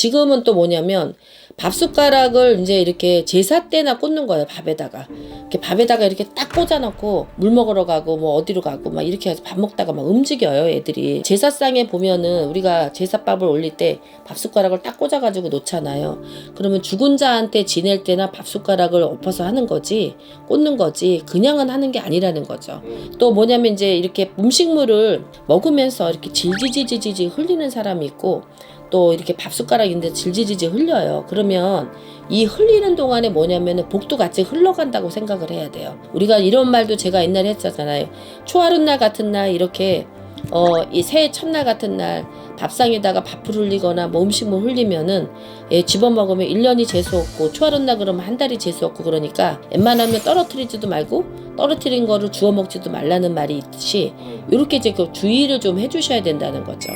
지금은 또 뭐냐면 밥 숟가락을 이제 이렇게 제사 때나 꽂는 거예요 밥에다가. 이렇게 밥에다가 이렇게 딱 꽂아놓고 물 먹으러 가고 뭐 어디로 가고 막 이렇게 해서 밥 먹다가 막 움직여요 애들이. 제사상에 보면은 우리가 제사밥을 올릴 때 밥 숟가락을 딱 꽂아가지고 놓잖아요. 그러면 죽은 자한테 지낼 때나 밥 숟가락을 엎어서 하는 거지 꽂는 거지 그냥은 하는 게 아니라는 거죠. 또 뭐냐면 이제 이렇게 음식물을 먹으면서 이렇게 질질질질질 흘리는 사람이 있고 또 이렇게 밥 숟가락인데 질질질질 흘려요. 그러면 이 흘리는 동안에 뭐냐면은 복도 같이 흘러간다고 생각을 해야 돼요. 우리가 이런 말도 제가 옛날에 했었잖아요. 초하룻 날 같은 날 이렇게 어 이 새해 첫날 같은 날 밥상에다가 밥을 흘리거나 뭐 음식물 흘리면은 예, 집어먹으면 1년이 재수 없고 초하룻날 그러면 한 달이 재수 없고 그러니까 웬만하면 떨어뜨리지도 말고 떨어뜨린 거를 주워 먹지도 말라는 말이 있듯이 이렇게 이제 그 주의를 좀 해주셔야 된다는 거죠.